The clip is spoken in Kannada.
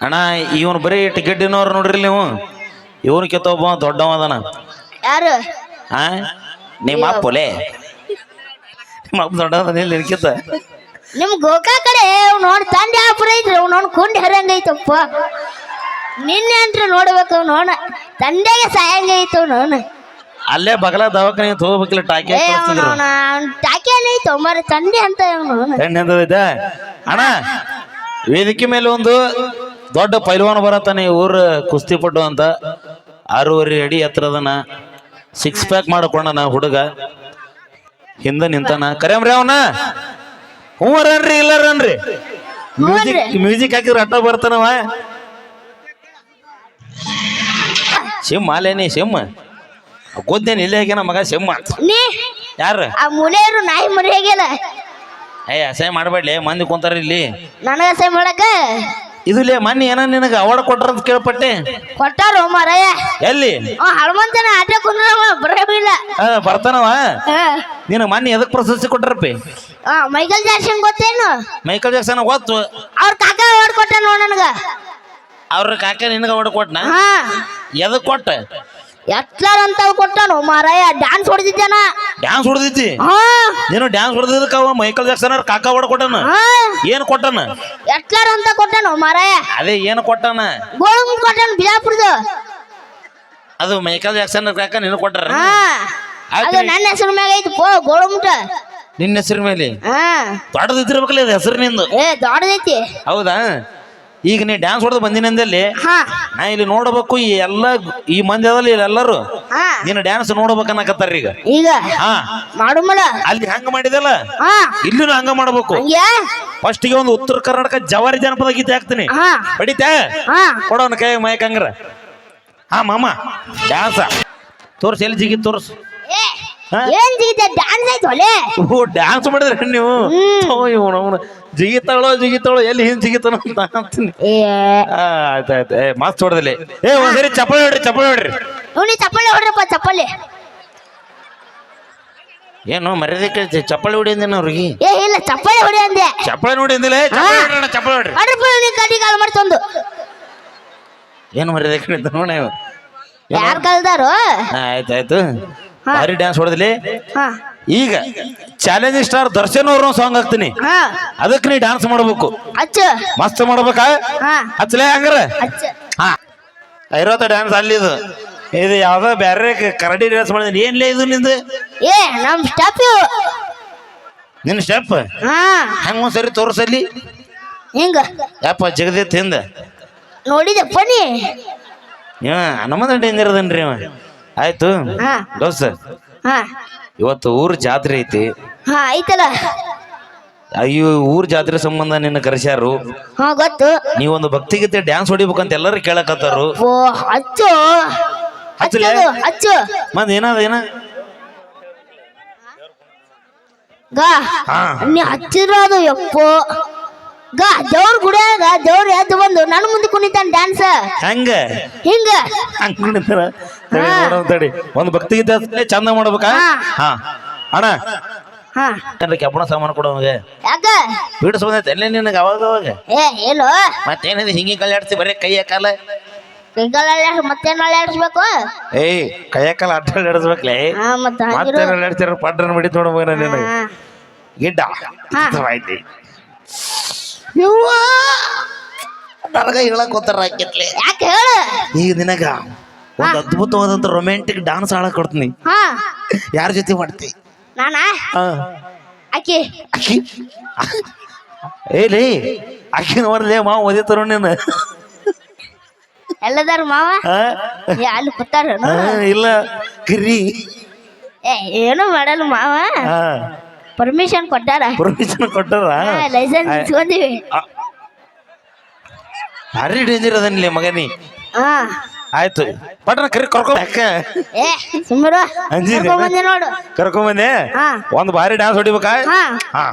ಅಣ್ಣ ಇವನು ಬರೀ ಟಿಕೆಟಿನವ್ರು ನೋಡ್ರಿ ನೀವು. ಇವನು ಕಿತ್ತೊಬ್ಬ ದೊಡ್ಡವ ಅದನ ಯಾರು? ಆ? ನಿಮ್ಮ ಅಪ್ಪಲೆ ನಿಮ್ಮ ಅಪ್ಪ ದೊಡ್ಡವನ ಇಲ್ಲಿ ನಿನ್ಕಿತ್ತ ನಿಮ್ ಗೋಕಾ ಕಡೆ ನೋಡಿ ತಂದೆ ಆಪುರ ಐತ್ರಿ ಅವ್ ನೋಡ್ ಕುಂಡ್ ಹರಂಗೈತಪ್ಪ ನಿನ್ನೆ ಅಂತ ನೋಡ್ಬೇಕು ನೋಡ. ತಂದೆಗೆ ಸಾಯಂಗೈತು ಅವನು ಅಲ್ಲೇ ಬಗಲ ದವಾಖಾನೆ ತಗೋಬೇಕಿಲ್ಲ ಟಾಕಿ ಟಾಕಿ ಅಲ್ಲಿ ಅವನ ಐತು ಮರ ತಂದೆ ಅಂತ ಅವನು ಎಂದದೈತೆ ಅಣ್ಣ ವೇದಿಕೆ ಮೇಲೆ ಒಂದು ದೊಡ್ಡ ಪೈಲ್ವಾನ್ ಬರತ್ತಾನೆ ಊರ ಕುಸ್ತಿ ಪಟ್ಟು ಅಂತ. ಆರೂವರೆ ಅಡಿ ಹತ್ರದನ ಸಿಕ್ಸ್ ಪ್ಯಾಕ್ ಮಾಡಿಕೊಂಡನ ಹುಡುಗ. ಹಿಂದ ನಿಂತಾನ ಕರೆಯಮ್ರಿ ಅವನ? ಹ್ಞೂ ಇಲ್ಲರನ್ರಿ ಮ್ಯೂಸಿಕ್ ಮ್ಯೂಸಿಕ್ ಹಾಕಿದ್ರೆ ಅಟ್ಟ ಬರ್ತಾನವ. ಸಿಮ್ ಅಲ್ಲೇನಿ ಸಿಂಹ ಗೊತ್ತೇನು ಇಲ್ಲೇ ಹಾಕ್ಯಾನ ಮಗ ಸಿಂಹ ಅಂತ ಯಾರು? ಆ ನಾಯಿ ಮರಿ ಹೇಗಿಲ್ಲ ಏ ಅಸಹ್ಯ ಮಾಡ್ಬೇಡಿ ಮಂದಿ ಕುಂತಾರ ಇಲ್ಲಿ. ನನಗೆ ಅಸಹ್ಯ ಮಾಡಕ? ಇದುಲೇ ಮೊನ್ನೆ ಏನೋ ನಿನಗೆ ಅವಾರ್ಡ್ ಕೊಟ್ರ ಅಂತ ಕೇಳ್ಪಟ್ಟೆ? ಕೊಟ್ಟಾರು ಮಾರಾಯ. ಎಲ್ಲಿ? ಅವ ಹನುಮಂತನ ಆಟ ಕುಂದ್ರ ಬರಬಿಲ್ಲ ಆ, ಬರ್ತಾನವ? ನಿನಗೆ ಮೊನ್ನೆ ಎದಕ್ ಪ್ರಶಸ್ತಿ ಕೊಟ್ರಪ್ಪಿ? ಮೈಕಲ್ ಜಾಕ್ಸನ್ ಗೊತ್ತೇನು? ಮೈಕಲ್ ಜಾಕ್ಸನ್ ಗೊತ್ತು. ಅವ್ರ ಕಾಕ ಅವಾರ್ಡ್ ಕೊಟ್ಟ ನೋಡ ನನಗ. ಅವ್ರ ಕಾಕ ನಿನಗೆ ಅವಾರ್ಡ್ ಕೊಟ್ಟನಾ ಹಾ. ಎದಕ್ ಕೊಟ್ಟ? ಎಟ್ಲಾರ್ ಅಂತ ಕೊಟ್ಟಾನು? ಮಾರಾಯ ಡ್ಯಾನ್ಸ್ ಹೊಡೆದಿದ್ದೇನ? ಡ್ಯಾನ್ಸ್ ಹೊಡೆದಿದ್ದಿ? ಹಾ. ನೀನು ಡ್ಯಾನ್ಸ್ ಹೊಡೆದಿದ್ದಕ್ಕ ಅವ ಮೈಕಲ್ ಜಾಕ್ಸನ್ ಅವ್ರ ಕಾಕ ಹೊಡ ಕೊಟ್ಟನ? ಏನ್ ಕೊಟ್ಟನ? ಎಟ್ಲಾರ್ ಅಂತ ಕೊಟ್ಟಾನು ಮಾರಾಯ? ಅದೇ ಏನು ಕೊಟ್ಟನ? ಗೋಳಂ ಕೊಟ್ಟನ ಬಿಜಾಪುರದ. ಅದು ಮೈಕಲ್ ಜಾಕ್ಸನ್ ಅವ್ರ ಕಾಕ ನಿನ್ನ ಕೊಟ್ಟರ. ಹಾ. ಅದು ನನ್ನ ಹೆಸರು ಮ್ಯಾಗ ಐತಿ ಪೋ ಗೋಳಮುಟ ನಿನ್ನ ಹೆಸರು ಮೇಲೆ? ಹಾ. ದೊಡ್ಡದಿದ್ದಿರ್ಬೇಕಲ್ಲ ಹೆಸರು ನಿಂದು? ಏ ದೊಡ್ಡದೈತಿ. ಹೌದಾ? ಈಗ ನೀ ಡ್ಯಾನ್ಸ್ ಹೊಡೆದು ಬಂದಿನಂದಲ್ಲಿ ಹಾ. ನಾ ಇಲ್ಲಿ ನೋಡಬೇಕು ಈ ಎಲ್ಲ ಈ ಮಂದಿ ಅದಲ್ಲ ಎಲ್ಲರೂ. ಹಾ. ನೀನು ಡ್ಯಾನ್ಸ್ ನೋಡ್ಬೇಕನ್ನಕತ್ತಾರ ಈಗ. ಈಗ? ಹಾ. ಮಾಡುಮಲ ಅಲ್ಲಿ ಹಂಗ ಮಾಡಿದಲ್ಲ? ಹಾ. ಇಲ್ಲೂ ಹಂಗ ಮಾಡ್ಬೇಕು. ಫಸ್ಟ್ಗೆ ಒಂದು ಉತ್ತರ ಕರ್ನಾಟಕ ಜವಾರಿ ಜನಪದ ಗೀತೆ ಹಾಕ್ತೀನಿ. ಹಾ. ಹೊಡಿತಾ ಹಾ. ಕೊಡೋನ ಕೈ ಮಯಕ್ ಹಂಗ್ರ. ಹಾ ಮಾಮ ಡ್ಯಾನ್ಸ ತೋರ್ಸ್ ಎಲ್ಲಿ ಜಿಗಿ ತೋರ್ಸ್. ಏ? ಏನ್ ಜಿಗಿತ ಡ್ಯಾನ್ಸ್ ಐತಿ ಒಲೆ ಓ ಡ್ಯಾನ್ಸ್ ಮಾಡಿದ್ರೆ ನೀವು? ಇವ್ನು ಅವ್ನು ಜಿಗಿತಾಳೋ ಜಿಗಿತಾಳೋ ಎಲ್ಲಿ ಹಿಂದ್ ಜಿಗಿತಾನೋ ಅಂತ ಅಂತೀನಿ. ಏ. ಆ, ಆಯ್ತ್ ಆಯ್ತು. ಏ ಮಸ್ತ್ ಹೊಡೆದಲ್ಲಿ ಏ ಒಂದ್ಸರಿ ಚಪ್ಪಲಿ ಹೊಡ್ರಿ ಚಪ್ಪಳಿ ಹೊಡ್ರಿ. ಇವ್ನಿ ಚಪ್ಪಲಿ ಹೊಡ್ರಪ್ಪ ಚಪ್ಪಲಿ. ಏನು ಚಪ್ಪಲಿ ಹೊಡಿ ಹೊಡಿಯಂದೇನ ಅವ್ರಿಗೆ. ಏ ಇಲ್ಲ ಚಪ್ಪಲಿ ಹೊಡಿ ಅಂದೆ. ಚಪ್ಪಳಿ ನೋಡಿ ಅಂದಿಲ್ಲ ಚಪ್ಪಲಿ ಹೊಡ್ರಿ ಹೊಡ್ರಿ. ಹೊಡ್ರಪ್ಪ ಇವ್ನಿ ಕಡಿ ಕಾಲ್ ಮಾಡ್ತೊಂದು ಏನು ಮರ್ಯಾದಕ್ಕೆ ನಿಂತ ನೋಡಿ ಯಾರು ಕಲ್ದಾರು ಆಯ್ತಾಯ್ತು ಭಾರಿ ಡ್ಯಾನ್ಸ್ ಹೊಡೆದಿಲ್ಲಿ ಹಾ. ಈಗ ಚಾಲೆಂಜ್ ಸ್ಟಾರ್ ದರ್ಶನ್ ಅವ್ರ ಸಾಂಗ್ ಹಾಕ್ತೀನಿ. ಹಾ. ಅದಕ್ಕೆ ನೀ ಡ್ಯಾನ್ಸ್ ಮಾಡ್ಬೇಕು. ಅಚ್ಚ. ಮಸ್ತ್ ಮಾಡ್ಬೇಕಾ? ಹಾ. ಹಚ್ಚಲೇ ಹಂಗಾರ? ಅಚ್ಚ. ಹಾ. ಐರೋತ ಡ್ಯಾನ್ಸ್ ಅಲ್ಲಿದು ಇದು. ಯಾವ್ದೋ ಬ್ಯಾರೆ ಕರಡಿ ಡ್ಯಾನ್ಸ್ ಮಾಡಿದ್ರೆ ಏನ್ಲೇ ಇದು ನಿಂದು? ಏ ನಮ್ ಸ್ಟೆಪ್ ನಿನ್ನ ಸ್ಟೆಪ್ ಹಾ. ಹಂಗ ಒಂದ್ಸರಿ ತೋರ್ಸಲ್ಲಿ? ಹಿಂಗ? ಯಪ್ಪ ಜಗದೀತ್ ಹಿಂದ. ನೋಡಿದಪ್ಪ ನೀ ಇವ ಹನುಮಂತ ಡೇಂಜರ್ ಅದನ್ರಿ ಇವ? ಆಯ್ತು? ಹಾ. ದೋಸ್ತ ಹಾ. ಇವತ್ತು ಊರ್ ಜಾತ್ರೆ ಐತಿ. ಹಾ ಐತಲ್ಲ? ಅಯ್ಯೋ ಊರ್ ಜಾತ್ರೆ ಸಂಬಂಧ ನಿನ್ನ ಕರೆಸ್ಯಾರು. ಹಾ ಗೊತ್ತು. ನೀವೊಂದು ಭಕ್ತಿಗೀತೆ ಡ್ಯಾನ್ಸ್ ಹೊಡಿಬೇಕಂತ ಎಲ್ಲರೂ ಕೇಳಕತ್ತಾರು. ಓ ಹಚ್ಚಲೆ? ಅಚ್ಚು ಮತ್ ಏನಾದ ಏನ? ಗಾ ಹಾ. ನೀ ಹಚ್ಚಿರೋದು ಯಪ್ಪೋ. ಗಾ ದೇವ್ರ ಗುಡಿಯಾಗ ದೇವ್ರ ಎದ್ದು ಬಂದು ನನ್ನ ಮುಂದೆ ಕುಣಿತಾನ ಡ್ಯಾನ್ಸ್ ಹೆಂಗ? ಹಿಂಗ. ಹಂಗ್ ಕುಣಿತಾರ? ತಡಿ ನೋಡೋಣ ತಡಿ. ಒಂದು ಭಕ್ತಿಗೀತೆ ಅಷ್ಟೇ ಚಂದ ಮಾಡ್ಬೇಕಾ? ಹಾ. ಹಾ. ಅಣ್ಣ ಹಾ. ತಂದ್ರೆ ಕೆಬ್ಬಣ ಸಾಮಾನು ಕೊಡೋವಾಗ ಯಾಕ? ಬಿಡಿಸ್ ಬಂದೈತೆ ಎಲ್ಲೇ ನಿನಗೆ ಅವಾಗ ಅವಾಗ? ಏ ಏನು ಮತ್ತೇನಿದೆ? ಹಿಂಗೆ ಕಲ್ಯಾಡ್ಸಿ ಬರೀ ಕೈಯ ಕಾಲ ಕೈಗಾಲ ಮತ್ತೇನು ಅಲ್ಲಾಡಿಸ್ಬೇಕು ಏಯ್ ಕೈಯ ಕಾಲ ಅಡ್ಡ ಹಿಡಿಸ್ಬೇಕ್ಲೆ ಹಾ ಮತ್ತ ಮತ್ತೆ ಅಲ್ಲಾಡ್ಸ್ಯಾರ ಪಡ್ರನ್ ಬಿಡಿ ನೋಡ ಮಗನ ನಿನಗೆ. ಗಿಡ್ಡ. ಆಯ್ತಿ. ಯವ್ವ! ನನಗ ಹೇಳಕ್ ಹೋತಾರ ಆಕೆತ್ಲೆ ಯಾಕೆ ಹೇಳು? ಈಗ ನಿನಗ ಒಂದು ಅದ್ಭುತವಾದಂತ ರೊಮ್ಯಾಂಟಿಕ್ ಡಾನ್ಸ್ ಆಡಕ್ ಕೊಡ್ತೀನಿ. ಹಾ. ಯಾರ ಜೊತೆ ಮಾಡ್ತಿ? ನಾನಾ? ಹಾ. ಆಕಿ ಅಕ್ಕಿ? ಏಲಿ ಅಕ್ಕಿ ನೋಡ್ಲೇ ಮಾವ ಓದಿತಾರ ನೀನು ಎಲ್ಲದಾರ ಮಾವ? ಹಾ? ಏ ಅಲ್ಲಿ ಕೂತಾರ ಹಾ, ಇಲ್ಲ ಕರಿ. ಏ ಏನು ಮಾಡಲ್ಲ ಮಾವ. ಹಾ. ಪರ್ಮಿಷನ್ ಕೊಟ್ಟಾರ? ಪರ್ಮಿಷನ್ ಕೊಟ್ಟಾರ? ಲೈಸೆನ್ಸ್ ಇಸ್ಕೊಂಡಿವಿ ಭಾರಿ ಡೇಂಜರ್ ಅದನ್ಲಿ ಮಗನಿ. ಹಾ. ಆಯ್ತು. ಪಟ್ನ ಕರಿ ಕರ್ಕೋ ಅಕ್ಕ ಏ ಸುಮ್ಮರು ಅಂಜಿದೆ? ಬಂದೆ ನೋಡು. ಕರ್ಕೊಂಬಂದೆ ಹಾ. ಒಂದು ಭಾರಿ ಡ್ಯಾನ್ಸ್ ಹೊಡಿಬೇಕಾ? ಹಾ.